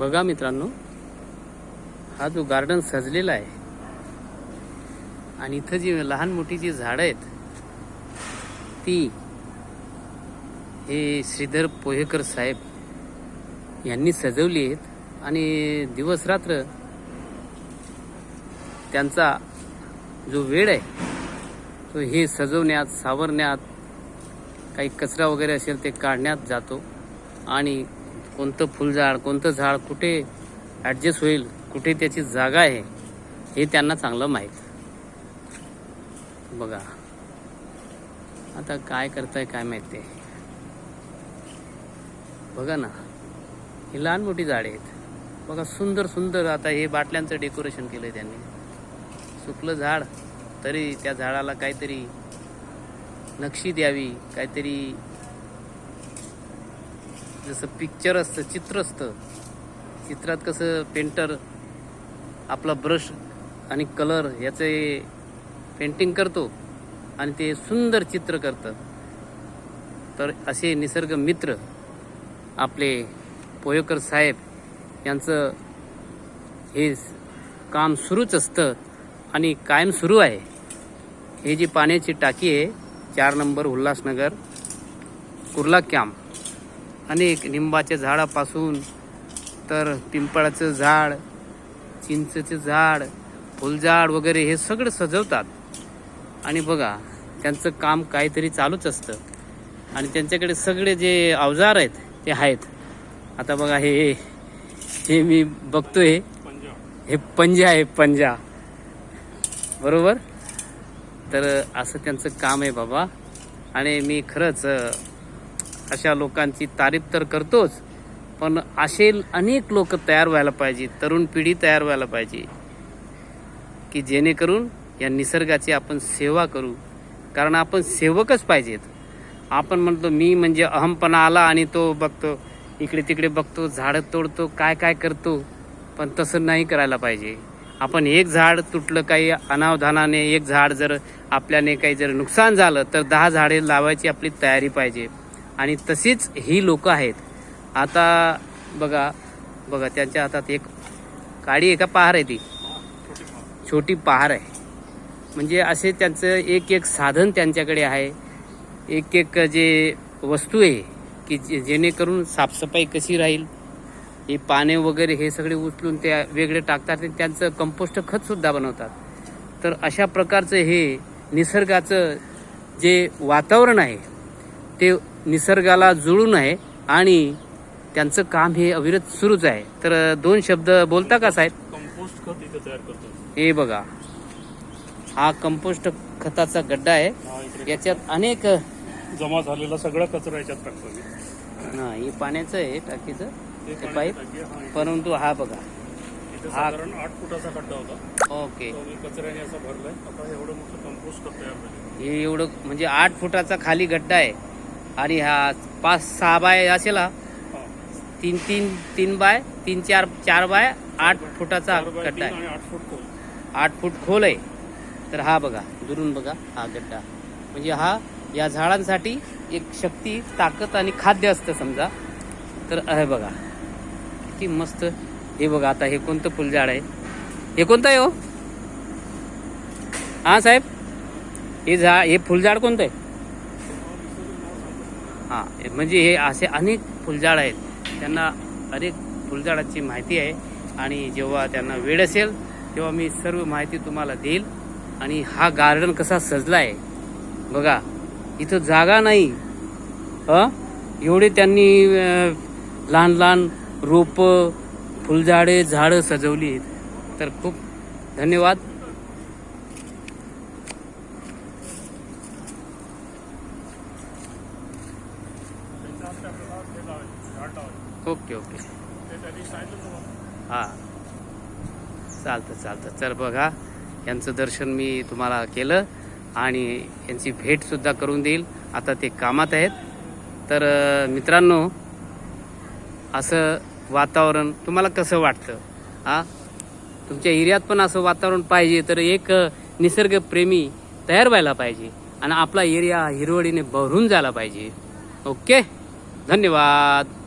बघा मित्रांनो हा जो गार्डन सजलेला आहे आणि इथं जी लहान मोठी जी झाडं आहेत ती हे श्रीधर पोहेकर साहेब यांनी सजवली आहेत आणि दिवस रात्र त्यांचा जो वेळ आहे तो हे सजवण्यात सावरण्यात काही कचरा वगैरे असेल ते काढण्यात जातो आणि कोणतं फुलझाड कोणतं झाड कुठे ॲडजस्ट होईल कुठे त्याची जागा आहे हे त्यांना चांगलं माहीत. बघा. आता काय करताय काय माहिती आहे. बघा ना. ही लहान मोठी झाडे आहेत. बघा सुंदर सुंदर आता हे बाटल्यांचं डेकोरेशन केलं आहे त्यांनी. सुकलं झाड तरी त्या झाडाला काहीतरी नक्षी द्यावी काहीतरी जसं पिक्चर असतं चित्र असतं. चित्रात कसं पेंटर आपला ब्रश आणि कलर याचे पेंटिंग करतो आणि ते सुंदर चित्र करतं तर असे निसर्ग मित्र आपले पोयकर साहेब यांचं हे काम सुरूच असतं आणि कायम सुरू आहे. हे जी पाण्याची टाकी आहे चार नंबर उल्हासनगर कुर्ला कॅम्प अनेक लिंबाच्या झाडापासून तर पिंपळाचं झाड चिंचेचं झाड फुलझाड वगैरे हे सगळं सजवतात. आणि बघा त्यांचं काम काहीतरी चालूच असतं. आणि त्यांच्याकडे सगळे जे अवजार आहेत ते आहेत. आता बघा हे हे मी बघतोय. हे पंजा आहे पंजा. बरोबर? तर असं त्यांचं काम आहे बाबा. आणि मी खरंच अशा लोकांची तारीफ तर करतोच पण असे अनेक लोक तयार व्हायला पाहिजे तरुण पिढी तयार व्हायला पाहिजे की जेणेकरून या निसर्गाची आपण सेवा करू. कारण आपण सेवकच पाहिजेत. आपण म्हणतो मी म्हणजे अहमपणा आला आणि तो बघतो इकडे तिकडे बघतो झाडं तोडतो काय काय करतो पण तसं नाही करायला पाहिजे. आपण एक झाड तुटलं काही अनावधानाने एक झाड जर आपल्याने काही जर नुकसान झालं तर दहा झाडे लावायची आपली तयारी पाहिजे. आणि तशीच ही लोक आहेत. आता बघा बघा त्यांच्या हातात एक काडी एका पहार आहे ती. छोटी पहार आहे. म्हणजे असे त्यांचं एक एक साधन त्यांच्याकडे आहे. एक एक जे वस्तू आहे की जे जेणेकरून साफसफाई कशी राहील हे पाने वगैरे हे सगळे उचलून ते वेगळे टाकतात आणि त्यांचं कंपोस्ट खतसुद्धा बनवतात. तर अशा प्रकारचं हे निसर्गाचं जे वातावरण आहे ते निसर्गाला जुळून आहे आणि त्यांचं काम हे अविरत सुरूच आहे. तर दोन शब्द बोलता का साहेब? कंपोस्ट खत इथे तयार करतो. हे बघा. हा कंपोस्ट खताचा गड्डा आहे. याच्यात अनेक जमा झालेला सगळा कचरा याच्यात टाकतो मी हा हे पाण्याचं आहे टाकीचं. ते पाईप. परंतु हा बघा. हा. साधारण आठ फुटाचा खड्डा होता. ओके. कचऱ्याने असा भरलाय. आता एवढं मोठं कंपोस्ट खत तयार हे एवढं म्हणजे आठ फुटाचा खाली गड्डा आहे. आणि हा पाच सहा बाय असेल हा. हा. तीन तीन तीन बाय तीन चार चार बाय आठ फुटाचा गड्डा आहे. आठ फूट खोल. आठ फूट खोल आहे. तर हा बघा दुरून बघा हा गड्डा. म्हणजे हा या झाडांसाठी एक शक्ती ताकद आणि खाद्य असतं समजा. तर आहे बघा किती मस्त. हे बघा आता हे कोणतं फुलझाड आहे? हे कोणतं आहे हो? हा साहेब हे झाड हे फुलझाड कोणतं आहे? हां म्हणजे हे असे अनेक फुलझाड आहेत. त्यांना अनेक फुलझाडाची माहिती आहे. आणि जेव्हा त्यांना वेळ असेल तेव्हा मी सर्व माहिती तुम्हाला देईल. आणि हा गार्डन कसा सजला आहे. बघा इथं जागा नाही. एवढे त्यांनी लहान लहान रोपं फुलझाडे झाडं सजवली आहेत. तर खूप धन्यवाद त्यांच्या हाती आपल्याला हे लावायचं झाड लावायचं ओके ओके. हां. चालतं चालतं. चल बघा. यांचं दर्शन मी तुम्हाला केलं आणि यांची भेटसुद्धा करून देईल. आता ते कामात आहेत. तर मित्रांनो असं वातावरण तुम्हाला कसं वाटतं? हां? तुमच्या एरियात पण असं वातावरण पाहिजे तर एक निसर्गप्रेमी तयार व्हायला पाहिजे. आणि आपला एरिया हिरवळीने भरून जायला पाहिजे. ओके? धन्यवाद।